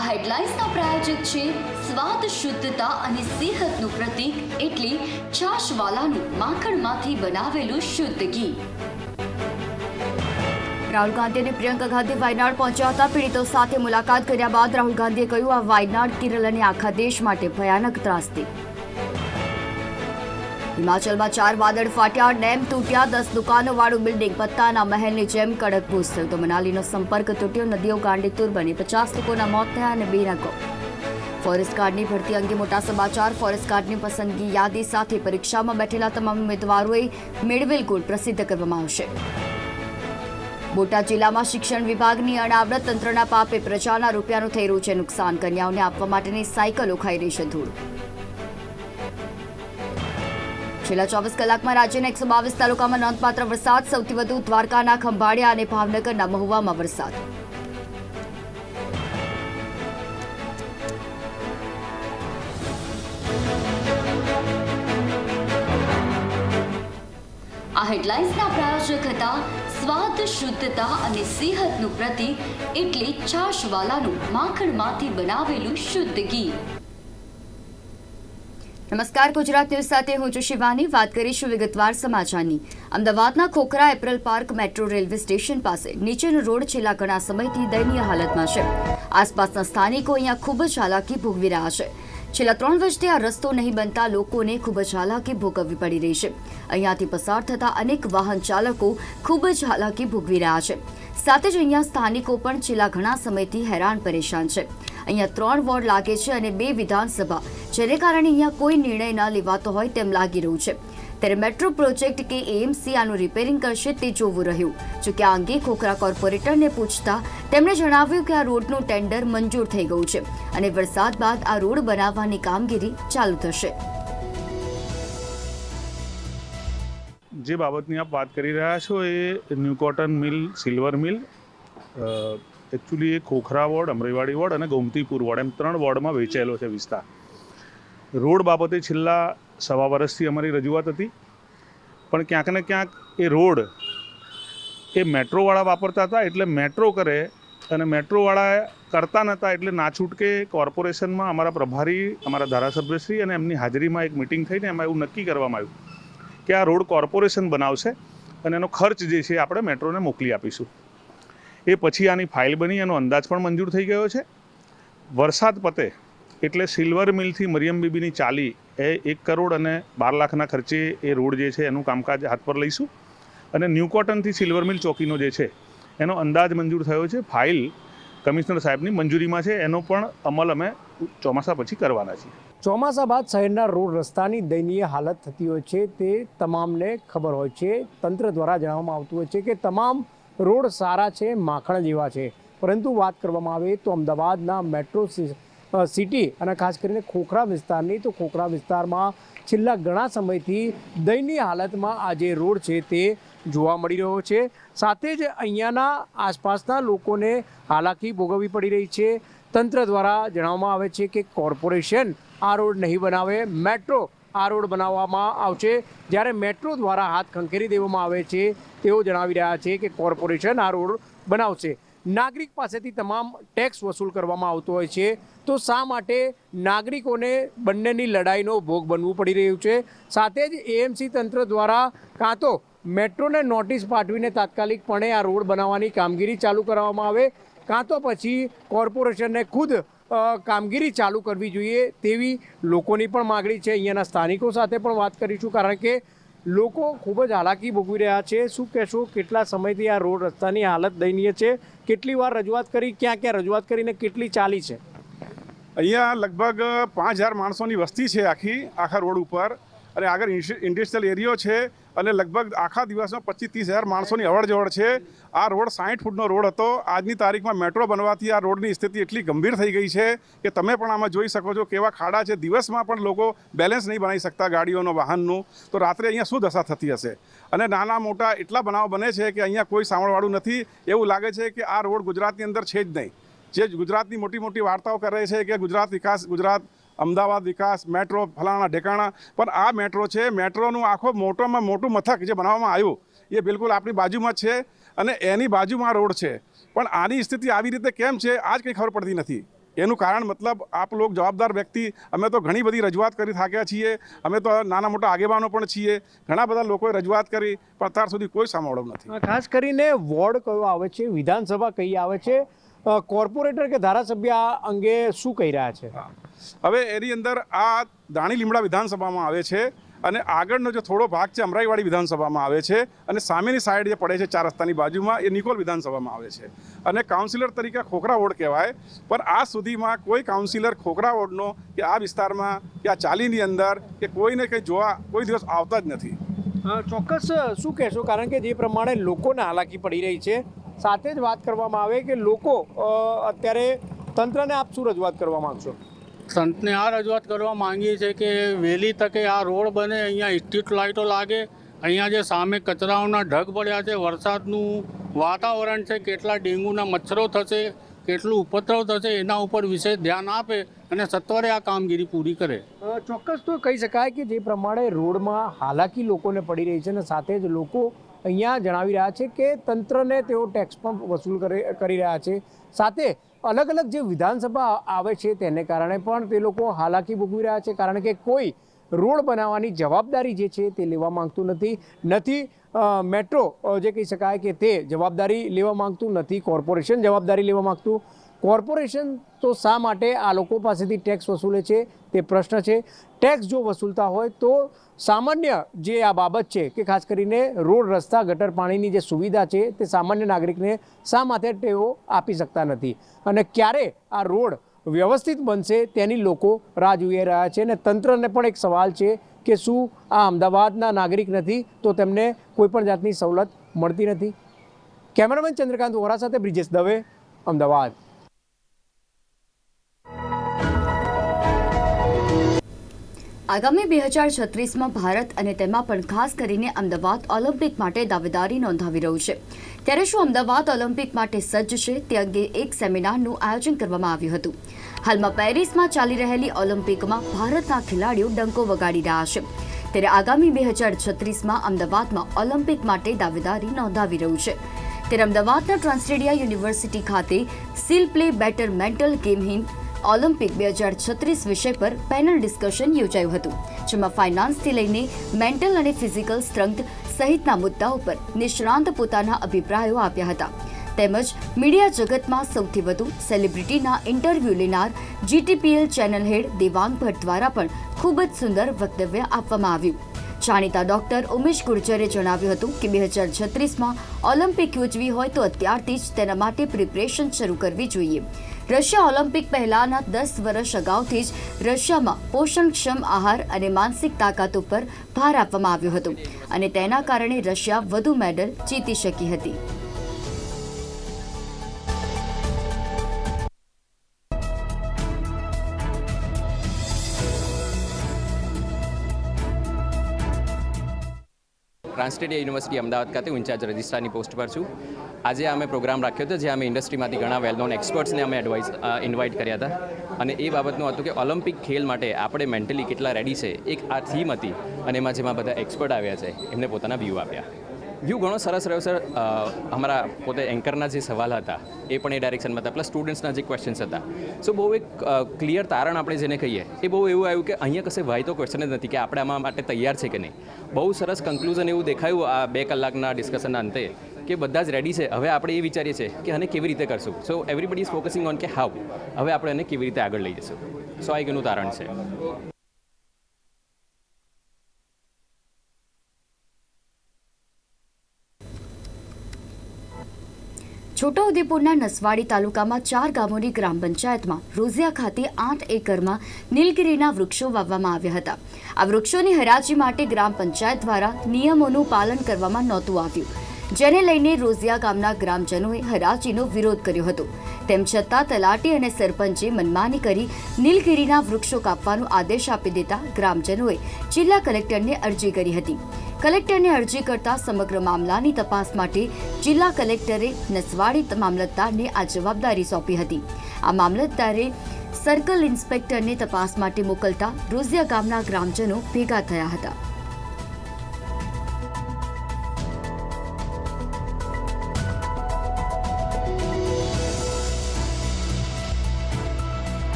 આ હેડલાઇન્સના પ્રાયોજક છે સ્વાદ, શુદ્ધતા અને સેહતનું પ્રતીક એટલે છાશવાલાનું માખણમાંથી બનાવેલું શુદ્ધ ઘી. રાહુલ ગાંધી અને પ્રિયંકા ગાંધી વાયનાડ પહોંચ્યા હતા. પીડિતો સાથે મુલાકાત કર્યા બાદ રાહુલ ગાંધીએ કહ્યું, આ વાયનાડ કેરળ અને આખા દેશ માટે ભયાનક ત્રાસદી હિમાચલમાં ચાર વાદળ ફાટ્યા, ડેમ તૂટ્યા, દસ દુકાનો વાળું બિલ્ડિંગ પત્તાના મહેલની જેમ કડક ભૂસ થયું. તો મનાલીનો સંપર્ક તૂટ્યો, નદીઓ ગાંડીતુર બની. પચાસ લોકોના મોત થયા અને બે નકો ફોરેસ્ટ ગાર્ડની ભરતી અંગે મોટા સમાચાર. ફોરેસ્ટ ગાર્ડની પસંદગી યાદી સાથે પરીક્ષામાં બેઠેલા તમામ ઉમેદવારોએ મેળવેલ ગુણ પ્રસિદ્ધ કરવામાં આવશે. બોટાદ જિલ્લામાં શિક્ષણ વિભાગની અનાવરત તંત્રના પાપે પ્રજાના રૂપિયાનું થઈ રહ્યું છે નુકસાન. કન્યાઓને આપવા માટેની સાયકલો ખાઈ રહી છે ધૂળ. છેલ્લા ચોવીસ કલાકમાં રાજ્યના એકસો બાવીસ તાલુકામાં નોંધપાત્ર વરસાદ, સૌથી વધુ દ્વારકાના ખંભાળિયા અને ભાવનગરના મહુવામાં વરસાદ. આ હેડલાઇન્સના પ્રાયોજક હતા સ્વાદ, શુદ્ધતા અને સેહતનું પ્રતીક એટલે છાશવાલાનું માખણમાંથી બનાવેલું શુદ્ધ ઘી. નમસ્કાર, ગુજરાત ન્યૂઝ સાથે હું છું શિવાની. વાત કરીશું વિગતવાર સમાચારની. અમદાવાદના Khokhra apparel park metro railway station પાસે નીચેનો રોડ છેલ્લા ઘણા સમયથી દયનીય હાલતમાં છે. આસપાસના સ્થાનિકો અહીંયા ખૂબ જ હાલાકી ભોગવી રહ્યા છે. છેલ્લા ત્રણ વર્ષથી આ રસ્તો નહીં બનતા લોકોને ખૂબ જ હાલાકી ભોગવવી પડી રહી છે. અહીંયાથી પસાર થતા અનેક વાહન ચાલકો ખૂબ જ હાલાકી ભોગવી રહ્યા છે. સાથે જ અહીંયા સ્થાનિકો પણ છેલ્લા ઘણા સમયથી હેરાન પરેશાન છે. અહીંયા ત્રણ વોર્ડ લાગે છે અને બે વિધાનસભા. જેને કારણે અહીંયા કોઈ નિર્ણય ન લેવાતો હોય તેમ લાગી રહ્યું છે. ત્યારે મેટ્રો પ્રોજેક્ટ કે એએમસી આનું રિપેરિંગ કરશે તે જોવું રહ્યું. જોકે આ અંગે ખોખરા કોર્પોરેટરને પૂછતા તેમણે જણાવ્યું કે આ રોડનું ટેન્ડર મંજૂર થઈ ગયું છે અને વરસાદ બાદ આ રોડ બનાવવાની કામગીરી ચાલુ થશે. જે બાબતની આપ વાત કરી રહ્યા છો એ new cotton mill, silver mill actually એ ખોખરા વોર્ડ, અમરેવાડી વોર્ડ અને ગોમતીપુર વોર્ડ એમ ત્રણ વોર્ડમાં વેચાયેલો છે વિસ્તાર. રોડ બાબતે છેલ્લા સવા વર્ષથી અમારી રજૂઆત હતી. પણ ક્યાંક ને ક્યાંક એ રોડ એ મેટ્રોવાળા વાપરતા હતા એટલે મેટ્રો કરે અને મેટ્રોવાળા કરતા નહોતા એટલે ના છૂટકે કોર્પોરેશનમાં અમારા પ્રભારી, અમારા ધારાસભ્યશ્રી અને એમની હાજરીમાં એક મિટિંગ થઈને એમાં એવું નક્કી કરવામાં આવ્યું કે આ રોડ કોર્પોરેશન બનાવશે અને એનો ખર્ચ જે છે આપણે મેટ્રોને મોકલી આપીશું. એ પછી આની ફાઇલ બની, એનો અંદાજ પણ મંજૂર થઈ ગયો છે. વરસાદ પતે એટલે સિલ્વર મિલથી મરિયમ બીબીની ચાલી એ એક કરોડ અને બાર લાખના ખર્ચે એ રોડ જે છે એનું કામકાજ હાથ પર લઈશું. અને ન્યૂ કોટનથી સિલ્વર મિલ ચોકીનો જે છે, એનો અંદાજ મંજૂર થયો છે. ફાઇલ કમિશનર સાહેબની મંજૂરીમાં છે. એનો પણ અમલ અમે ચોમાસા પછી કરવાના છીએ. ચોમાસા બાદ શહેરના રોડ રસ્તાની દયનીય હાલત થતી હોય છે તે તમામને ખબર હોય છે. તંત્ર દ્વારા જણાવવામાં આવતું હોય છે કે તમામ રોડ સારા છે, માખણ જેવા છે. પરંતુ વાત કરવામાં આવે તો અમદાવાદના મેટ્રો સિટી અને ખાસ કરીને ખોખરા વિસ્તારની, તો ખોખરા વિસ્તારમાં છેલ્લા ઘણા સમયથી દયનીય હાલતમાં આ જે રોડ છે તે જોવા મળી રહ્યો છે. સાથે જ અહીંયાના આસપાસના લોકોને હાલાકી ભોગવવી પડી રહી છે. તંત્ર દ્વારા જણાવવામાં આવે છે કે કોર્પોરેશન આ રોડ નહીં બનાવે, મેટ્રો આ રોડ બનાવવામાં આવશે. જ્યારે મેટ્રો દ્વારા હાથ ખંખેરી દેવામાં આવે છે, તેઓ જણાવી રહ્યા છે કે કોર્પોરેશન આ રોડ બનાવશે. નાગરિક પાસેથી તમામ ટેક્સ વસૂલ કરવામાં આવતો હોય છે. તો શા માટે નાગરિકોને બંનેની લડાઈનો ભોગ બનવું પડી રહ્યું છે? સાથે જ એએમસી તંત્ર દ્વારા કાં તો મેટ્રોને નોટિસ પાઠવીને તાત્કાલિકપણે આ રોડ બનાવવાની કામગીરી ચાલુ કરવામાં આવે, કાં તો પછી કોર્પોરેશનને ખુદ કામગીરી ચાલુ કરવી જોઈએ તેવી લોકોની પણ માગણી છે. અહીંયાના સ્થાનિકો સાથે પણ વાત કરીશું, કારણ કે લોકો ખૂબ જ હાલાકી ભોગવી રહ્યા છે. શું કહેશો, કેટલા સમયથી આ રોડ રસ્તાની હાલત દયનીય છે? કેટલી વાર રજૂઆત કરી, ક્યાં ક્યાં રજૂઆત કરીને કેટલી ચાલી છે? અહીંયા લગભગ પાંચ હજાર માણસોની વસ્તી છે આખી, આખા રોડ ઉપર. અને આગળ ઇન્ડસ્ટ્રી- ઇન્ડસ્ટ્રીયલ એરિયો છે અને લગભગ આખા દિવસમાં પચીસ ત્રીસ હજાર માણસોની અવર જવર છે. આ રોડ સાઠ ફૂટનો રોડ હતો. આજની તારીખમાં મેટ્રો બનવાથી આ રોડની સ્થિતિ એટલી ગંભીર થઈ ગઈ છે કે તમે પણ આમાં જોઈ શકો છો કેવા ખાડા છે. દિવસમાં પણ લોકો બેલેન્સ નહીં બનાવી શકતા ગાડીઓનો, વાહનનું. તો રાત્રે અહીંયા શું દશા થતી હશે? અને નાના મોટા એટલા બનાવ બને છે કે અહીંયા કોઈ સાંભળવાળું નથી. એવું લાગે છે કે આ રોડ ગુજરાતની અંદર છે જ નહીં. જે ગુજરાતની મોટી મોટી વાર્તાઓ કરે છે કે ગુજરાત વિકાસ, ગુજરાત અમદાવાદ વિકાસ, મેટ્રો, ફલાણા, ઢેકાણા, પણ આ મેટ્રો છે, મેટ્રોનું આખો મોટોમાં મોટું મથક જે બનાવવામાં આવ્યું, એ બિલકુલ આપણી બાજુમાં છે અને એની બાજુમાં રોડ છે. પણ આની સ્થિતિ આવી રીતે કેમ છે, આજ કંઈ ખબર પડતી નથી. એનું કારણ મતલબ આપ લોકો જવાબદાર વ્યક્તિ, અમે તો ઘણી બધી રજૂઆત કરી થાક્યા છીએ, અમે તો નાના મોટા આગેવાનો પણ છીએ, ઘણા બધા લોકોએ રજૂઆત કરી, પણ અત્યાર સુધી કોઈ સાંભળવું નથી. ખાસ કરીને વોર્ડ કયો આવે છે, વિધાનસભા કઈ આવે છે કોર્પોરેટર કે ધારાસભ્ય આ અંગે શું કહી રહ્યા છે? હવે એની અંદર આ દાણી લીમડા વિધાનસભામાં આવે છે અને આગળનો જે થોડો ભાગ છે અમરાઈવાડી વિધાનસભામાં આવે છે અને સામેની સાઈડ જે પડે છે ચાર રસ્તાની બાજુમાં એ નિકોલ વિધાનસભામાં આવે છે. અને કાઉન્સિલર તરીકે ખોખરા વોર્ડ કહેવાય પણ આ સુધીમાં કોઈ કાઉન્સિલર ખોખરા વોર્ડનો કે આ વિસ્તારમાં કે આ ચાલીની અંદર કે કોઈને કંઈ જોવા કોઈ દિવસ આવતા જ નથી. ચોક્કસ શું કહેશો? કારણ કે જે પ્રમાણે લોકોને હાલાકી પડી રહી છે સાથે જ વાત કરવામાં આવે કે લોકો અત્યારે તંત્રને આપ શું રજૂઆત કરવા માગશો? સંતને આ રજૂઆત કરવા માંગીએ છીએ કે વહેલી તકે આ રોડ બને અહીંયા સ્ટ્રીટ લાઇટો લાગે અહીંયા જે સામે કચરાઓના ઢગ પડ્યા છે વરસાદનું વાતાવરણ છે કેટલા ડેન્ગ્યુના મચ્છરો થશે કેટલું ઉપદ્રવ થશે એના ઉપર વિશેષ ધ્યાન આપે અને સત્વરે આ કામગીરી પૂરી કરે. ચોક્કસ તો કહી શકાય કે જે પ્રમાણે રોડમાં હાલાકી લોકોને પડી રહી છે અને સાથે જ લોકો અહીંયા જણાવી રહ્યા છે કે તંત્રને તેઓ ટેક્સ પણ વસૂલ કરી રહ્યા છે. સાથે અલગ અલગ જે વિધાનસભા આવે છે તેને કારણે પણ તે લોકો હાલાકી ભોગવી રહ્યા છે. કારણ કે કોઈ રોડ બનાવવાની જવાબદારી જે છે તે લેવા માંગતું નથી. નથી મેટ્રો જે કહી શકાય કે તે જવાબદારી લેવા માંગતું નથી. કોર્પોરેશન જવાબદારી લેવા માંગતું. કોર્પોરેશન તો શા માટે આ લોકો પાસેથી ટેક્સ વસૂલે છે? તે પ્રશ્ન છે. ટેક્સ જો વસૂલતા હોય તો સામાન્ય જે આ બાબત છે કે ખાસ કરીને રોડ, રસ્તા, ગટર પાણીની જે સુવિધા છે તે સામાન્ય નાગરિકને શા માટે તેઓ આપી શકતા નથી? અને ક્યારે આ રોડ વ્યવસ્થિત બનશે તેની લોકો રાહ જોઈ રહ્યા છે. અને તંત્રને પણ એક સવાલ છે કે શું આ અમદાવાદના નાગરિક નથી તો તેમને કોઈપણ જાતની સવલત મળતી નથી? કેમેરામેન ચંદ્રકાંત વોરા સાથે બ્રિજેશ દવે, અમદાવાદ. આગામી બે હજાર છત્રીસમાં ભારત અને તેમાં પણ ખાસ કરીને અમદાવાદ ઓલિમ્પિક માટે દાવેદારી નોંધાવી રહ્યું છે. ત્યારે શું અમદાવાદ ઓલિમ્પિક માટે સજ્જ છે તે અંગે એક સેમિનારનું આયોજન કરવામાં આવ્યું હતું. હાલમાં પેરિસમાં ચાલી રહેલી ઓલિમ્પિકમાં ભારતના ખેલાડીઓ ડંકો વગાડી રહ્યા છે. ત્યારે આગામી બે હજાર છત્રીસમાં અમદાવાદમાં ઓલિમ્પિક માટે દાવેદારી નોંધાવી રહ્યું છે. ત્યારે અમદાવાદના ટ્રાન્સરેડિયા યુનિવર્સિટી ખાતે seal play better mental game in Olympic બે હજાર છત્રીસ વિષય પર પેનલ ડિસ્કશન યોજાયું હતું, જેમાં ફાઇનાન્સથી લઈને મેન્ટલ અને ફિઝિકલ સ્ટ્રેન્થ સહિતના મુદ્દાઓ પર નિષ્ણાંત પોતાના અભિપ્રાયો આપ્યા હતા. તેમજ મીડિયા જગતમાં સૌથી વધુ સેલિબ્રિટીના ઇન્ટરવ્યૂ લેનાર GTPL channel head Devang Bhatt દ્વારા પણ ખૂબ જ સુંદર વક્તવ્ય આપવામાં આવ્યું. જાણીતા ડોક્ટર ઉમેશ ગુર્જરે જણાવ્યું હતું કે બે હજાર છત્રીસમાં ઓલિમ્પિક યોજવી હોય તો અત્યારથી જ તેના માટે પ્રિપરેશન શરૂ કરવી જોઈએ. રશિયા ઓલિમ્પિક પહેલાના દસ વર્ષ અગાઉથી જ રશિયામાં પોષણક્ષમ આહાર અને માનસિક તાકાત ઉપર ભાર આપવામાં આવ્યો હતો અને તેના કારણે રશિયા વધુ મેડલ જીતી શકી હતી. ટ્રાન્સટેડિયા યુનિવર્સિટી અમદાવાદ ખાતે હું ઇન્ચાર્જ રજિસ્ટ્રારની પોસ્ટ પર છું. આજે અમે પ્રોગ્રામ રાખ્યો હતો જ્યાં અમે ઇન્ડસ્ટ્રીમાંથી ઘણા વેલ નોન એક્સપર્ટ્સને અમે એડવાઇસ ઇન્વાઇટ કર્યા હતા. અને એ બાબતનું હતું કે ઓલિમ્પિક ખેલ માટે આપણે મેન્ટલી કેટલા રેડી છે, એક આ થીમ હતી. અને એમાં જેમાં બધા એક્સપર્ટ આવ્યા છે, એમને પોતાના વ્યૂ આપ્યા. વ્યૂ ઘણો સરસ રહ્યો સર અમારા પોતે એન્કરના જે સવાલ હતા, એ પણ એ ડાયરેક્શનમાં હતા પ્લસ સ્ટુડન્ટ્સના જે ક્વેશ્ચન્સ હતા. સો બહુ એક ક્લિયર તારણ આપણે જેને કહીએ, એ બહુ એવું આવ્યું કે અહીંયા કશે વાયતો ક્વેશ્ચન જ નથી કે આપણે આમાં માટે તૈયાર છે કે નહીં. બહુ સરસ કન્ક્લુઝન એવું દેખાયું આ બે કલાકના ડિસ્કશનના અંતે કે બધા જ રેડી છે. હવે આપણે એ વિચારીએ છીએ કે આને કેવી રીતે કરશું? So everybody is focusing on કે હાઉ હવે આપણે એને કેવી રીતે આગળ લઈ જશું? સો આ એક એનું તારણ છે. છોટાઉદેપુરના નસવાડી તાલુકામાં ચાર ગામોની ગ્રામ પંચાયતમાં રોઝિયા ખાતે આઠ એકરમાં નીલગિરીના વૃક્ષો વાવવામાં આવ્યા હતા. આ વૃક્ષોની હરાજી માટે ગ્રામ પંચાયત દ્વારા નિયમોનું પાલન કરવામાં નહોતું આવ્યું. જેને લઈને રોઝિયા ગામના ગ્રામજનોએ હરાજીનો વિરોધ કર્યો હતો. તેમ છતાં તલાટી અને સરપંચે મનમાની કરી નીલગિરીના વૃક્ષો કાપવાનો આદેશ આપી દેતા ગ્રામજનોએ જિલ્લા કલેક્ટરને અરજી કરી હતી. કલેક્ટરને અરજી કરતા સમગ્ર મામલાની તપાસ માટે જિલ્લા કલેક્ટરે નસવાડી મામલતદારને આ જવાબદારી સોંપી હતી. આ મામલતદારે સર્કલ ઇન્સ્પેક્ટરને તપાસ માટે મોકલતા રોઝિયા ગામના ગ્રામજનો ભેગા થયા હતા.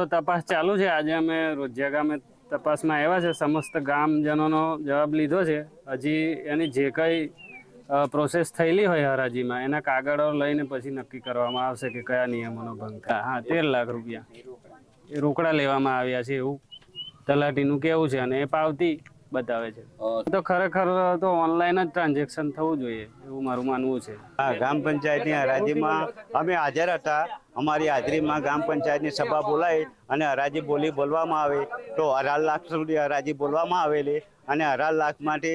તો તપાસ ચાલુ છે. આજે અમે રોજિયા ગામે તપાસમાં આવ્યા છે. સમસ્ત ગામજનોનો જવાબ લીધો છે. હજી એની જે કંઈ પ્રોસેસ થયેલી હોય હરાજીમાં, એના કાગળો લઈને પછી નક્કી કરવામાં આવશે કે કયા નિયમોનો ભંગ થાય. હા, તેર લાખ રૂપિયા. એ રોકડા લેવામાં આવ્યા છે એવું તલાટીનું કેવું છે અને એ પાવતી બતાવે છે. તો ખરેખર તો ઓનલાઈન જ ટ્રાન્ઝેક્શન થવું જોઈએ એવું મારું માનવું છે. હા ગ્રામ પંચાયતની હરાજીમાં અમે હાજર હતા. અમારી હાજરીમાં ગ્રામ પંચાયતની સભા બોલાવી અને હરાજી બોલી બોલવામાં આવે તો અઢાર લાખ સુધી હરાજી બોલવામાં આવેલી અને અઢાર લાખ માટે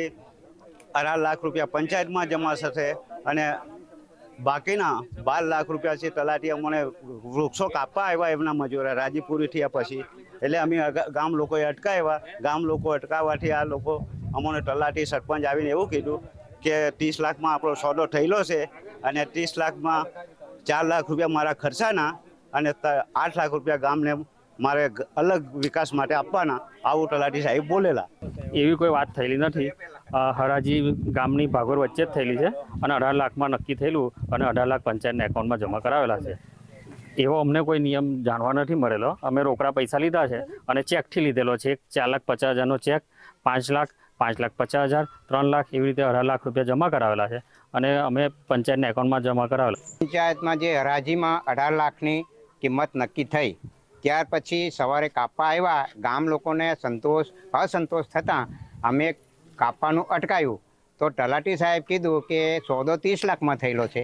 અઢાર લાખ રૂપિયા પંચાયતમાં જમા થશે અને બાકીના બાર લાખ રૂપિયા છે તલાટી અમને વૃક્ષો કાપવા આવ્યા એમના મજૂરા. હરાજી પૂરી થયા પછી એટલે અમે ગામ લોકોએ અટકાવ્યા. ગામ લોકો અટકાવવાથી આ લોકો અમને તલાટી સરપંચ આવીને એવું કીધું કે ત્રીસ લાખમાં આપણો સોદો થયેલો છે અને ત્રીસ લાખમાં ચાર લાખ રૂપિયા મારા ખર્ચાના અને આઠ લાખ રૂપિયા ગામને મારે અલગ વિકાસ માટે આપવાના. આવું તલાટી સાહેબ બોલેલા. એવી કોઈ વાત થયેલી નથી. હરાજી ગામની ભાગોર વચ્ચે જ થયેલી છે અને અઢાર લાખમાં નક્કી થયેલું અને અઢાર લાખ પંચાયતના એકાઉન્ટમાં જમા કરાવેલા છે. એવો અમને કોઈ નિયમ જાણવા નથી મળેલો. અમે રોકડા પૈસા લીધા છે અને ચેકથી લીધેલો છે. એક ચાર લાખ પચાસ હજારનો ચેક પાંચ લાખ પાંચ લાખ પચાસ હજાર, ત્રણ લાખ એવી રીતે અઢાર લાખ રૂપિયા જમા કરાવેલા છે. અને અમે પંચાયતના એકાઉન્ટમાં જમા કરાવેલા. પંચાયતમાં જે હરાજીમાં અઢાર લાખની કિંમત નક્કી થઈ, ત્યાર પછી સવારે કાપા આવ્યા. ગામ લોકોને સંતોષ, અસંતોષ થતાં અમે કાપાનું અટકાયું. તો તલાટી સાહેબ કીધું કે સોદો ત્રીસ લાખમાં થયેલો છે.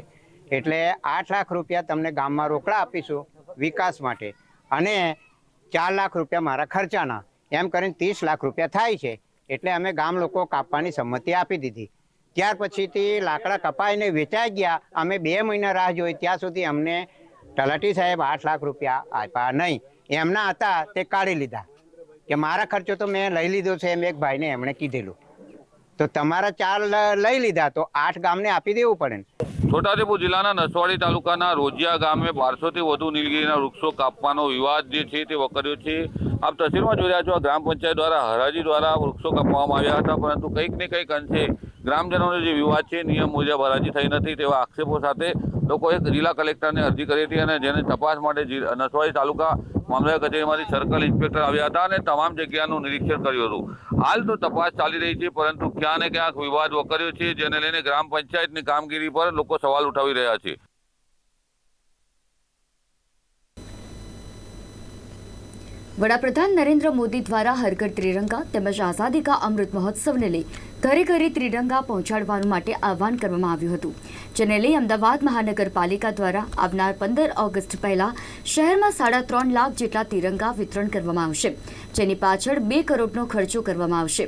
એટલે આઠ લાખ રૂપિયા તમને ગામમાં રોકડા આપીશું વિકાસ માટે. અને ચાર લાખ રૂપિયા મારા ખર્ચાના. એમ કરીને ત્રીસ લાખ રૂપિયા થાય છે. એટલે અમે ગામ લોકો કાપવાની સંમતિ આપી દીધી. ત્યાર પછીથી લાકડા કપાઈને વેચાઈ ગયા. અમે બે મહિના રાહ જોઈ. ત્યાં સુધી અમને તલાટી સાહેબ આઠ લાખ રૂપિયા આપ્યા નહીં. એમના હતા તે કાઢી લીધા. કે મારા ખર્ચો તો મેં લઈ લીધો છે એમ એક ભાઈને એમણે કીધેલું. તો તમારા ચાર લઈ લીધા, તો આઠ ગામને આપી દેવું પડે ને. છોટાઉદેપુર જિલ્લાના નસવાડી તાલુકાના રોજિયા ગામે બારસોથી વધુ નીલગીરીના વૃક્ષો કાપવાનો વિવાદ જે છે તે વકર્યો છે. આપ તસવીરમાં જોઈ રહ્યા છો ગ્રામ પંચાયત દ્વારા હરાજી દ્વારા વૃક્ષો કાપવામાં આવ્યા હતા, પરંતુ કંઈક ને કંઈક અંશે ગ્રામજનોનો જે વિવાદ છે, નિયમ મુજબ હરાજી થઈ નથી તેવા આક્ષેપો સાથે લોકોએ જિલ્લા કલેક્ટરને અરજી કરી હતી અને જેને તપાસ માટે નસવાડી તાલુકા મામલતદાર કચેરીમાંથી સર્કલ ઇન્સ્પેક્ટર આવ્યા હતા અને તમામ જગ્યાનું નિરીક્ષણ કર્યું હતું. હાલ તો તપાસ ચાલી રહી છે, પરંતુ ક્યાં ને ક્યાંક વિવાદ વકર્યો છે, જેને લઈને ગ્રામ પંચાયતની કામગીરી પર લોકો સવાલ ઉઠાવી રહ્યા છે. વડાપ્રધાન નરેન્દ્ર મોદી દ્વારા હરઘર ત્રિરંગા તેમજ આઝાદી કા અમૃત મહોત્સવને લઈ ઘરે ઘરે ત્રિરંગા પહોંચાડવાનું માટે આહવાન કરવામાં આવ્યું હતું, જેને લઈ અમદાવાદ મહાનગરપાલિકા દ્વારા આવનાર પંદર ઓગસ્ટ પહેલા શહેરમાં સાડા ત્રણ લાખ જેટલા તિરંગા વિતરણ કરવામાં આવશે, જેની પાછળ બે કરોડનો ખર્ચો કરવામાં આવશે.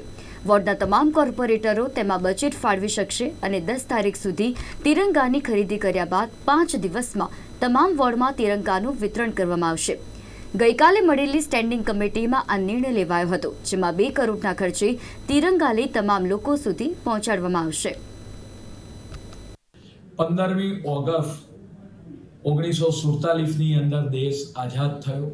વોર્ડના તમામ કોર્પોરેટરો તેમાં બજેટ ફાળવી શકશે અને દસ તારીખ સુધી તિરંગાની ખરીદી કર્યા બાદ પાંચ દિવસમાં તમામ વોર્ડમાં તિરંગાનું વિતરણ કરવામાં આવશે. ગઈકાલે મળેલી સ્ટેન્ડિંગ કમિટીમાં આ નિર્ણય લેવાયો હતો, જેમાં બે કરોડના ખર્ચે તિરંગા લઈ તમામ લોકો સુધી પહોંચાડવામાં આવશે. પંદરમી ઓગસ્ટ ઓગણીસો સુડતાલીસની અંદર દેશ આઝાદ થયો.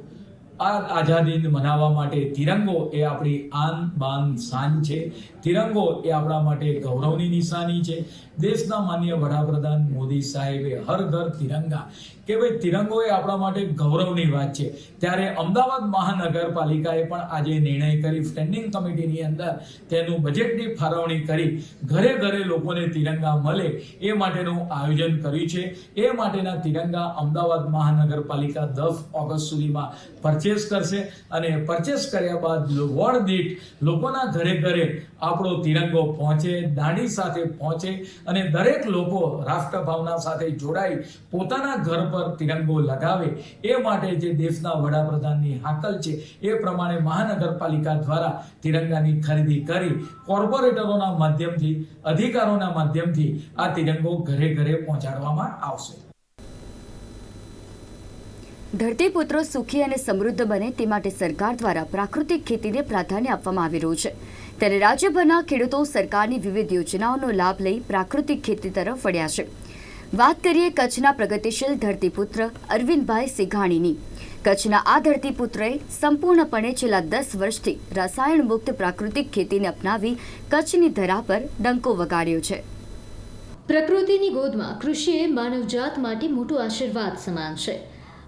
આ આઝાદી મનાવવા માટે તિરંગો એ આપણી આન બાન શાન છે. તિરંગો એ આપણા માટે ગૌરવની નિશાની છે. દેશના માન્ય વડાપ્રધાન મોદી સાહેબે હર ઘર તિરંગા કે ભાઈ તિરંગો એ આપણા માટે ગૌરવની વાત છે. ત્યારે અમદાવાદ મહાનગરપાલિકાએ પણ આજે નિર્ણય કરી સ્ટેન્ડિંગ કમિટીની અંદર તેનું બજેટની ફાળવણી કરી ઘરે ઘરે લોકોને તિરંગા મળે એ માટેનું આયોજન કર્યું છે. એ માટેના તિરંગા અમદાવાદ મહાનગરપાલિકા દસ ઓગસ્ટ સુધીમાં પરચેસ કરશે અને પરચેસ કર્યા બાદ વોર્ડ દીઠ લોકોના ઘરે ઘરે આપણો તિરંગો પહોંચે દાંડી સાથે પહોંચે અને દરેક લોકો રાષ્ટ્રભાવના સાથે જોડાઈ પોતાના ઘર પર તિરંગો લગાવે. એ માટે જે દેશના વડાપ્રધાનની હાકલ છે, એ પ્રમાણે મહાનગરપાલિકા દ્વારા તિરંગાની ખરીદી કરી કોર્પોરેટરોના માધ્યમથી, અધિકારોના માધ્યમથી આ તિરંગો ઘરે ઘરે પહોંચાડવામાં આવશે. ધરતીપુત્રો સુખી અને સમૃદ્ધ બને તે માટે સરકાર દ્વારા પ્રાકૃતિક ખેતીને પ્રાધાન્ય આપવામાં આવી રહ્યું છે. ત્યારે રાજ્યભરના ખેડૂતો સરકારની વિવિધ યોજનાઓનો લાભ લઈ પ્રાકૃતિક ખેતી તરફ વળ્યા છે. વાત કરીએ કચ્છના પ્રગતિશીલ ધરતીપુત્ર અરવિંદભાઈ સિઘાણીની. કચ્છના આ ધરતીપુત્રએ સંપૂર્ણપણે છેલ્લા દસ વર્ષથી રસાયણ મુક્ત પ્રાકૃતિક ખેતીને અપનાવી કચ્છની ધરા પર ડંકો વગાડ્યો છે. પ્રકૃતિની ગોદમાં કૃષિ એ માનવજાત માટે મોટો આશીર્વાદ સમાન છે.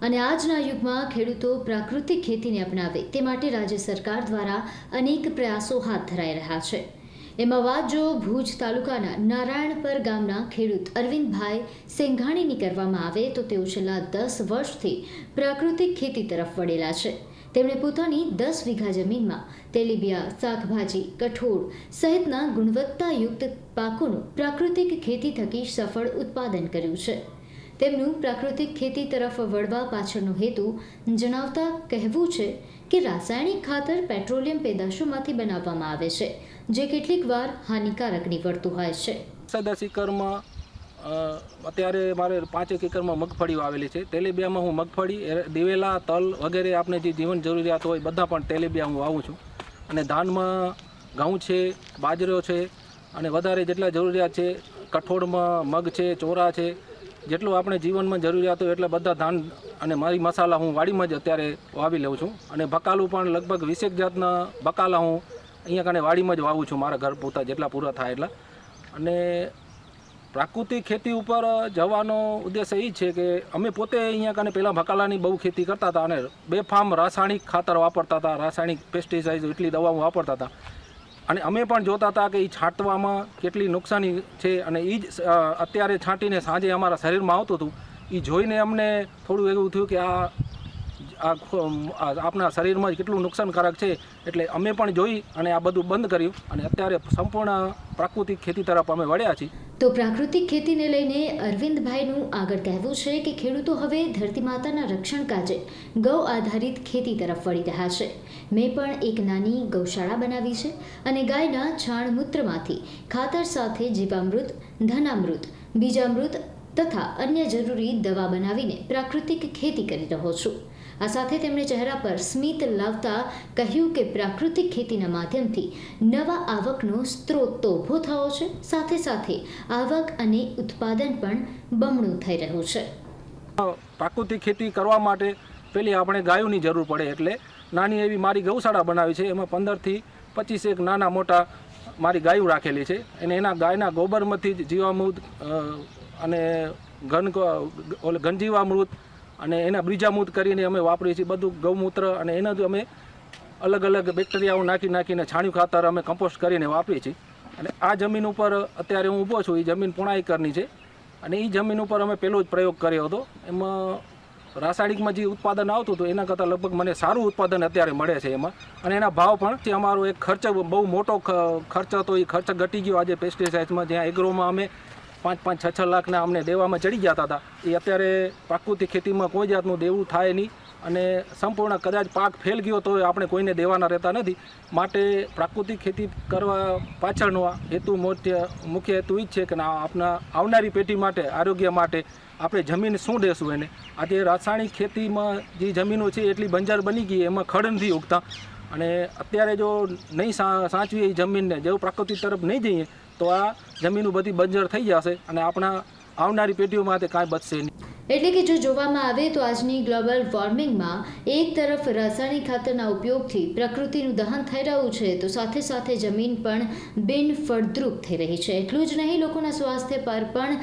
અને આજના યુગમાં ખેડૂતો પ્રાકૃતિક ખેતીને અપનાવે તે માટે રાજ્ય સરકાર દ્વારા અનેક પ્રયાસો હાથ ધરાઈ રહ્યા છે. એમાં વાત જો ભુજ તાલુકાના નારાયણપર ગામના ખેડૂત અરવિંદભાઈ સેંઘાણીની કરવામાં આવે તો તેઓ છેલ્લા દસ વર્ષથી પ્રાકૃતિક ખેતી તરફ વળેલા છે. તેમણે પોતાની દસ વીઘા જમીનમાં તેલીબિયા, શાકભાજી, કઠોળ સહિતના ગુણવત્તાયુક્ત પાકોનું પ્રાકૃતિક ખેતી થકી સફળ ઉત્પાદન કર્યું છે. તેમનું પ્રાકૃતિક ખેતી તરફ વળવા પાછળનો હેતુ જણાવતા કહેવું છે કે રાસાયણિક ખાતર પેટ્રોલિયમ પેદાશોમાંથી બનાવવામાં આવે છે, જે કેટલીક વાર હાનિકારક નીવડતું હોય છે. દસ એકરમાં અત્યારે મારે પાંચેક એકરમાં મગફળી વાવેલી છે. તેલીબિયામાં હું મગફળી દિવેલા, તલ વગેરે આપણે જે જીવન જરૂરિયાત હોય બધા પણ તેલીબિયા હું વાવું છું. અને ધાનમાં ઘઉં છે, બાજરો છે, અને વધારે જેટલા જરૂરિયાત છે, કઠોળમાં મગ છે, ચોરા છે જેટલું આપણે જીવનમાં જરૂરિયાતો એટલે બધા ધાન અને મારી મસાલા હું વાડીમાં જ અત્યારે વાવી લઉં છું. અને બકાલું પણ લગભગ વીસેક જાતના બકાલા હું અહીંયા કાને વાડીમાં જ વાવું છું મારા ઘર પૂરતા જેટલા પૂરા થાય એટલા. અને પ્રાકૃતિક ખેતી ઉપર જવાનો ઉદ્દેશ એ છે કે અમે પોતે અહીંયા કાને પહેલાં બકાલાની બહુ ખેતી કરતા હતા અને બેફામ રાસાયણિક ખાતર વાપરતા હતા, રાસાયણિક પેસ્ટિસાઇડ એટલી દવાઓ વાપરતા હતા. અને અમે પણ જોતા હતા કે એ છાંટવામાં કેટલી નુકસાની છે અને એ જ અત્યારે છાંટીને સાંજે અમારા શરીરમાં આવતું હતું એ જોઈને અમને થોડું એવું થયું કે આ આપણા શરીરમાં કેટલું નુકસાનકારક છે એટલે અમે પણ જોઈ અને આ બધું બંધ કર્યું અને અત્યારે સંપૂર્ણ પ્રાકૃતિક ખેતી તરફ અમે વળ્યા છીએ. તો પ્રાકૃતિક ખેતીને લઈને અરવિંદભાઈનું આગળ કહેવું છે કે ખેડૂતો હવે ધરતી માતાના રક્ષણ કાજે ગૌ આધારિત ખેતી તરફ વળી રહ્યા છે. મેં પણ એક નાની ગૌશાળા બનાવી છે અને ગાયના છાણ મૂત્રમાંથી ખાતર સાથે જીવામૃત, ધનામૃત, બીજામૃત તથા અન્ય જરૂરી દવા બનાવીને પ્રાકૃતિક ખેતી કરી રહ્યો છું. આ સાથે તેમણે ચહેરા પર સ્મિત લાવતા કહ્યું કે પ્રાકૃતિક ખેતીના માધ્યમથી નવા આવકનો સ્ત્રોત તો ઊભો થયો છે, સાથે સાથે આવક અને ઉત્પાદન પણ બમણું થઈ રહ્યું છે. પ્રાકૃતિક ખેતી કરવા માટે પેલી આપણે ગાયોની જરૂર પડે એટલે નાની એવી મારી ગૌશાળા બનાવી છે, એમાં પંદરથી પચીસ એક નાના મોટા મારી ગાયું રાખેલી છે. અને એના ગાયના ગોબરમાંથી જ જીવામૃત અને ઘન ઘનજીવામૃત અને એના બીજામૃત કરીને અમે વાપરીએ છીએ બધું ગૌમૂત્ર અને એના જ અમે અલગ અલગ બેક્ટેરિયાઓ નાખી નાખીને છાણિયું ખાતર અમે કમ્પોસ્ટ કરીને વાપરીએ છીએ. અને આ જમીન ઉપર અત્યારે હું ઊભો છું એ જમીન પૂણા એકરની છે. અને એ જમીન ઉપર અમે પહેલો જ પ્રયોગ કર્યો હતો. એમાં રાસાયણિકમાં જે ઉત્પાદન આવતું હતું, એના કરતાં લગભગ મને સારું ઉત્પાદન અત્યારે મળે છે એમાં. અને એના ભાવ પણ જે અમારો એક ખર્ચ બહુ મોટો ખર્ચ હતો એ ખર્ચ ઘટી ગયો. આજે પેસ્ટિસાઇડ્સમાં જ્યાં એગ્રોમાં અમે પાંચ પાંચ છ છ લાખના અમને દેવામાં ચડી જતા હતા એ અત્યારે પ્રાકૃતિક ખેતીમાં કોઈ જાતનું દેવું થાય નહીં અને સંપૂર્ણ કદાચ પાક ફેલ ગયો તો આપણે કોઈને દેવાના રહેતા નથી. માટે પ્રાકૃતિક ખેતી કરવા પાછળનો આ હેતુ મુખ્ય મુખ્ય હેતુ એ જ છે કે આપના આવનારી પેઢી માટે, આરોગ્ય માટે આપણે જમીન શું દેશું એને? આજે રાસાયણિક ખેતીમાં જે જમીનો છે એટલી બંજર બની ગઈ, એમાં ખડ નથી ઉગતા. અને અત્યારે જો નહીં સા- સાચવીએ એ જમીનને, જેવું પ્રાકૃતિક તરફ નહીં જઈએ તો આ જમીનો બધી બંજર થઈ જશે અને આપણા આવનારી પેઢીઓમાં તે કાંઈ બચશે નહીં. એટલે કે જો જોવામાં આવે તો આજની ગ્લોબલ વોર્મિંગમાં એક તરફ રાસાયણિક ખાતરના ઉપયોગથી પ્રકૃતિનું દહન થઈ રહ્યું છે, તો સાથે સાથે જમીન પણ બિન ફળદ્રુપ થઈ રહી છે. એટલું જ નહીં, લોકોના સ્વાસ્થ્ય પર પણ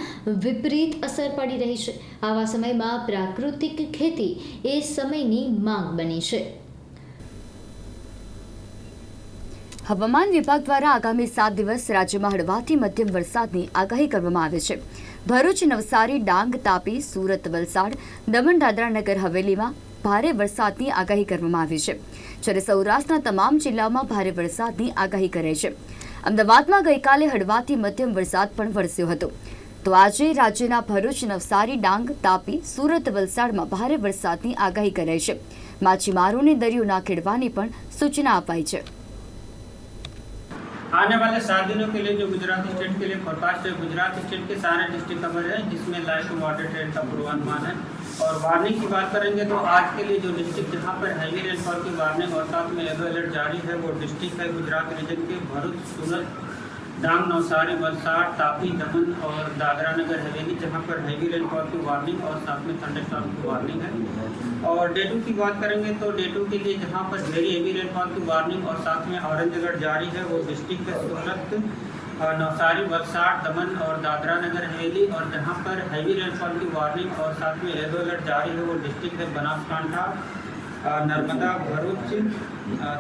વિપરીત અસર પડી રહી છે. આવા સમયમાં પ્રાકૃતિક ખેતી એ સમયની માંગ બની છે. હવામાન વિભાગ દ્વારા આગામી સાત દિવસ રાજ્યમાં હળવાથી મધ્યમ વરસાદની આગાહી કરવામાં આવી છે. ભરૂચ, નવસારી, ડાંગ, તાપી, સુરત, વલસાડ, દમણ દાદરા નગર હવેલીમાં ભારે વરસાદની આગાહી કરવામાં આવી છે. જ્યારે સૌરાષ્ટ્રના તમામ જિલ્લાઓમાં ભારે વરસાદની આગાહી કરાઈ છે. અમદાવાદમાં ગઈકાલે હળવાથી મધ્યમ વરસાદ પણ વરસ્યો હતો. તો આજે રાજ્યના ભરૂચ, નવસારી, ડાંગ, તાપી, સુરત, વલસાડમાં ભારે વરસાદની આગાહી કરાઈ છે. માછીમારોને દરિયો ના ખેડવાની પણ સૂચના અપાઈ છે. आने वाले सात दिनों के लिए जो गुजरात स्टेट के लिए फोरकास्ट है, गुजरात स्टेट के सारे डिस्ट्रिक्ट कवर है, जिसमें लाइट वाटर ट्रेड का पूर्वानुमान है। और वार्निंग की बात करेंगे तो आज के लिए जो डिस्ट्रिक्ट जहाँ पर हैवी रेनफॉल की वार्निंग और साथ में येलो अलर्ट जारी है, वो डिस्ट्रिक्ट है गुजरात रीजन के भरूच सूरत डांग नौसारी वलसाड़, तापी, दमन और दादरा नगर हवेली, जहाँ पर हैवी रेनफॉल की वार्निंग और साथ में थंडरस्टॉर्म की वार्निंग है। और डे टू की बात करेंगे तो डे टू के लिए जहाँ पर वेरी हैवी रेनफॉल की वार्निंग और साथ में ऑरेंज अलर्ट जारी है, वो डिस्ट्रिक्ट है सूरत नवसारी वलसाड़, दमन और दादरा नगर हवेली, और जहाँ पर हैवी रेनफॉल की वार्निंग और साथ में येलो अलर्ट जारी है, वो डिस्ट्रिक्ट है बनासकांठा। नर्मदा भरूच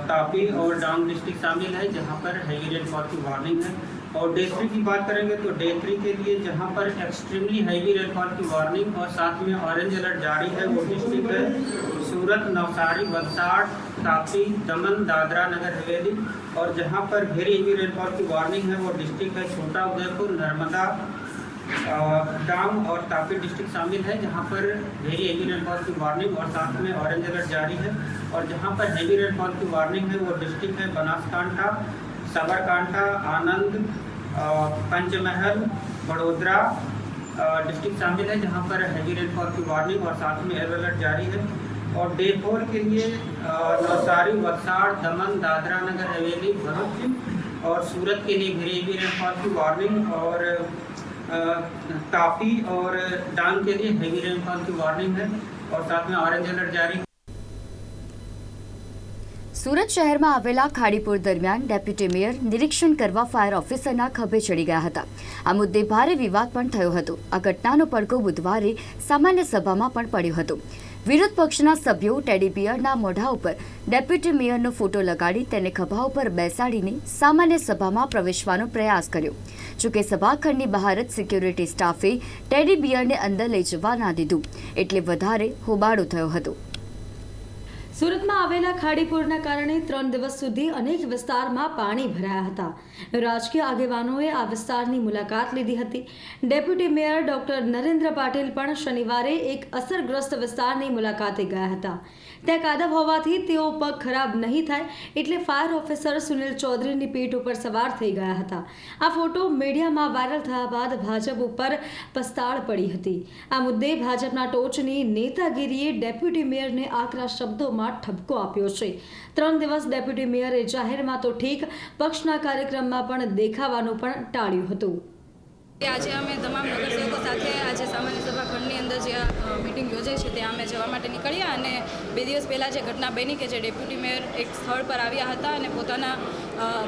तापी और डांग डिस्ट्रिक्ट शामिल है, जहाँ पर हैवी रेनफॉल की वार्निंग है। और डे थ्री की बात करेंगे तो डे थ्री के लिए जहाँ पर एक्सट्रीमली हैवी रेनफॉल की वार्निंग और साथ में ऑरेंज अलर्ट जारी है, वो डिस्ट्रिक्ट है सूरत, नवसारी, वलसाड़, तापी, दमन, दादरा नगर, हवेली। और जहाँ पर वेरी हेवी रेनफॉल की वार्निंग है, वो डिस्ट्रिक्ट है छोटा उदयपुर, नर्मदा डांग और तापी डिस्ट्रिक्ट शामिल है, जहाँ पर वेरी हेवी रेनफॉल की वार्निंग और साथ में ऑरेंज अलर्ट जारी है। और जहाँ पर हेवी रेनफॉल की वार्निंग है, वो डिस्ट्रिक्ट है बनासकांठा, साबरकांठा, आनंद पंचमहल, वडोदरा डिस्ट्रिक्ट शामिल है, जहाँ पर हैवी रेनफॉल की वार्निंग और साथ में येलो अलर्ट जारी है। और डे फोर के लिए नवसारी, वलसाड़, दमन, दादरा नगर, हवेली, भरूच और सूरत के लिए हेवी रेनफॉल की वार्निंग और अ, तापी और डांग के लिए हैवी रेनफॉल की वार्निंग है और साथ में ऑरेंज अलर्ट जारी સુરત શહેરમાં આવેલા ખાડીપુર દરમિયાન ડેપ્યુટી મેયર નિરીક્ષણ કરવા ફાયર ઓફિસરના ખભે ચડી ગયા હતા આ મુદ્દે ભારે વિવાદ પણ થયો હતો આ ઘટનાનો પડઘો બુધવારે સામાન્ય સભામાં પણ પડ્યો હતો વિરોધ પક્ષના સભ્યો ટેડી બિયરના મોઢા ઉપર ડેપ્યુટી મેયરનો ફોટો લગાડી તેને ખભા ઉપર બેસાડીને સામાન્ય સભામાં પ્રવેશવાનો પ્રયાસ કર્યો. જોકે સભાખંડની બહાર જ સિક્યોરિટી સ્ટાફે ટેડી બિયરને અંદર લઈ જવા ના દીધું. એટલે વધારે હોબાળો થયો હતો. સુરતમાં આવેલા ખાડીપુરના કારણે ત્રણ દિવસ સુધી અનેક વિસ્તારમાં પાણી ભરાયા હતા. રાજકીય આગેવાનોએ આ વિસ્તારની મુલાકાત લીધી હતી. Deputy mayor doctor Narendra Patil પણ શનિવારે એક અસરગ્રસ્ત વિસ્તારની મુલાકાતે ગયા હતા. ત્યાં કાદવ હોવાથી તેઓ પગ ખરાબ નહીં થાય એટલે ફાયર ઓફિસર સુનિલ ચૌધરીની પીઠ ઉપર સવાર થઈ ગયા હતા. આ ફોટો મીડિયામાં વાયરલ થયા બાદ ભાજપ ઉપર પસ્તાળ પડી હતી. આ મુદ્દે ભાજપના ટોચની નેતાગીરીએ ડેપ્યુટી મેયરને આકરા શબ્દોમાં ઠપકો આપ્યો છે. ત્રણ દિવસ ડેપ્યુટી મેયરે જાહેરમાં તો ઠીક, પક્ષના કાર્યક્રમમાં પણ દેખાવાનું પણ ટાળ્યું હતું. આજે અમે તમામ નગરસેવકો સાથે આજે સામાન્ય સભા ખંડની અંદર જે મિટિંગ યોજાઈ છે, ત્યાં અમે જવા માટે નીકળ્યા અને બે દિવસ પહેલાં જે ઘટના બની કે જે ડેપ્યુટી મેયર એક સ્થળ પર આવ્યા હતા અને પોતાના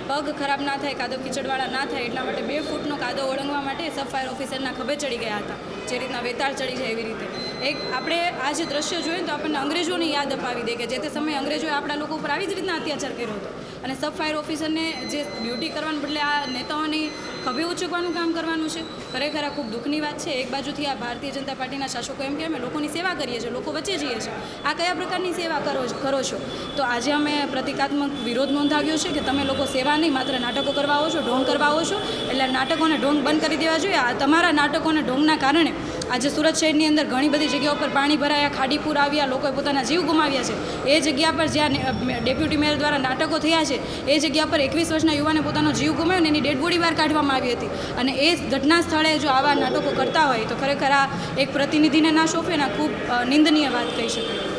પગ ખરાબ ના થાય, કાદવ કીચડવાળા ના થાય એટલા માટે બે ફૂટનો કાદવ ઓળંગવા માટે સબ ફાયર ઓફિસરના ખભે ચડી ગયા હતા. જે રીતના વેતાળ ચડી જાય એવી રીતે. એક આપણે આ જે દ્રશ્ય જોઈએ તો આપણને અંગ્રેજોની યાદ અપાવી દે કે જે તે સમયે અંગ્રેજોએ આપણા લોકો ઉપર આવી જ રીતના અત્યાચાર કર્યો હતો. અને સબ ફાયર ઓફિસરને જે ડ્યુટી કરવાનું બદલે આ નેતાઓની ખભે ઉચકવાનું કામ કરવાનું છે. ખરેખર આ ખૂબ દુઃખની વાત છે. એક બાજુથી આ ભારતીય જનતા પાર્ટીના શાસકો એમ કે અમે લોકોની સેવા કરીએ છીએ, લોકો વચ્ચે જઈએ છીએ. આ કયા પ્રકારની સેવા કરો કરો છો? તો આજે અમે પ્રતિકાત્મક વિરોધ નોંધાવ્યો છે કે તમે લોકો સેવા નહીં, માત્ર નાટકો કરવા આવો છો, ઢોંગ કરવા આવો છો. એટલે નાટકોને ઢોંગ બંધ કરી દેવા જોઈએ. આ તમારા નાટકોને ઢોંગના કારણે આજે સુરત શહેરની અંદર ઘણી બધી જગ્યાઓ પર પાણી ભરાયા, ખાડીપુર આવ્યા, લોકોએ પોતાના જીવ ગુમાવ્યા છે. એ જગ્યા પર જ્યાં ડેપ્યુટી મેયર દ્વારા નાટકો થયા છે, એ જગ્યા પર એકવીસ વર્ષના યુવાને પોતાનો જીવ ગુમાવ્યો અને એની ડેડ બોડી બહાર કાઢવામાં આવી હતી. અને એ ઘટના સ્થળે જો આવા નાટકો કરતા હોય, તો ખરેખર આ એક પ્રતિનિધિને ના ને ખૂબ નિંદનીય વાત કહી શકાય.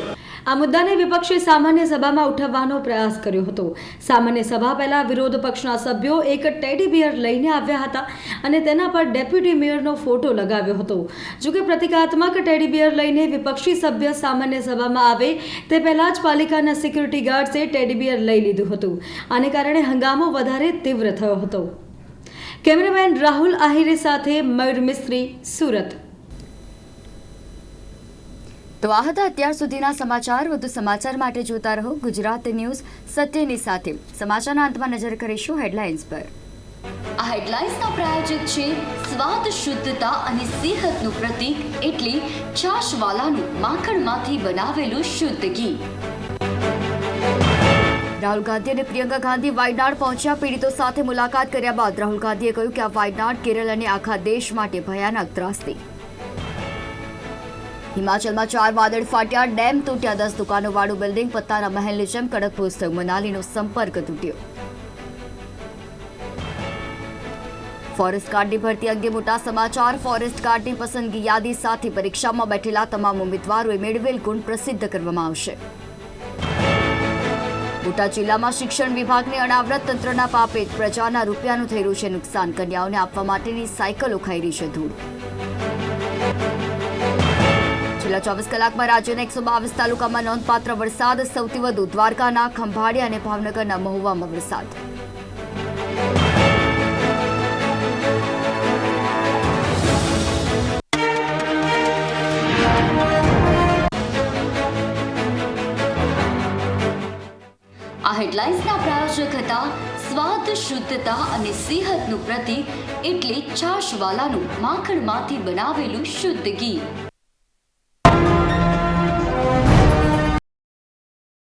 આ મુદ્દાને વિપક્ષે સામાન્ય સભામાં ઉઠાવવાનો પ્રયાસ કર્યો હતો. સામાન્ય સભા પહેલા વિરોધ પક્ષના સભ્યો એક ટેડી બિયર લઈને આવ્યા હતા અને તેના પર ડેપ્યુટી મેયરનો ફોટો લગાવ્યો હતો. જોકે પ્રતિકાત્મક ટેડી બિયર લઈને વિપક્ષી સભ્ય સામાન્ય સભામાં આવે, તે પહેલાં જ પાલિકાના સિક્યુરિટી ગાર્ડ્સે ટેડી બિયર લઈ લીધું હતું. આને કારણે હંગામો વધારે તીવ્ર થયો હતો. કેમેરામેન રાહુલ આહિરે સાથે મયુર મિસ્ત્રી, સુરત. તો આ હતા અત્યાર સુધીના સમાચાર. વધુ સમાચાર માટે જોતા રહો ગુજરાત ન્યૂઝ સત્યની સાથે. સમાચારના અંતમાં નજર કરીશું હેડલાઇન્સ પર. આ હેડલાઇન્સના પ્રાયોજક છે સ્વાદ, શુદ્ધતા અને સેહતનું પ્રતીક એટલે છાશવાલાનું માખણમાંથી બનાવેલું શુદ્ધ ઘી. રાહુલ ગાંધી અને પ્રિયંકા ગાંધી વાયનાડ પહોંચ્યા. પીડિતો સાથે મુલાકાત કર્યા બાદ રાહુલ ગાંધીએ કહ્યું કે આ વાયનાડ કેરળ અને આખા દેશ માટે ભયાનક ત્રાસદી. હિમાચલમાં ચાર વાદળ ફાટ્યા, ડેમ તૂટ્યા, દસ દુકાનોવાળું બિલ્ડિંગ, પત્તાના મહેલની જેમ કડક ભૂસ મનાલીનો સંપર્ક તૂટ્યો. ફોરેસ્ટ ગાર્ડની ભરતી અંગે મોટા સમાચાર. ફોરેસ્ટ ગાર્ડની પસંદગી યાદી સાથે પરીક્ષામાં બેઠેલા તમામ ઉમેદવારોએ મેળવેલ ગુણ પ્રસિદ્ધ કરવામાં આવશે. બોટાદ જિલ્લામાં શિક્ષણ વિભાગને અનાવ્રત તંત્રના પાપે પ્રજાના રૂપિયાનું થઈ રહ્યું છે નુકસાન. કન્યાઓને આપવા માટેની સાયકલો ખાઈ રહી છે ધૂળ. છેલ્લા ચોવીસ કલાકમાં રાજ્યના એકસો બાવીસ તાલુકામાં નોંધપાત્ર વરસાદ, સૌથી વધુ દ્વારકાના, ખંભાળિયા અને ભાવનગરના મહુવામાં વરસાદ. આ હેડલાઇન્સના પ્રાયોજક હતા સ્વાદ, શુદ્ધતા અને સેહતનું પ્રતીક એટલે છાશવાલાનું માખણમાંથી બનાવેલું શુદ્ધ ઘી.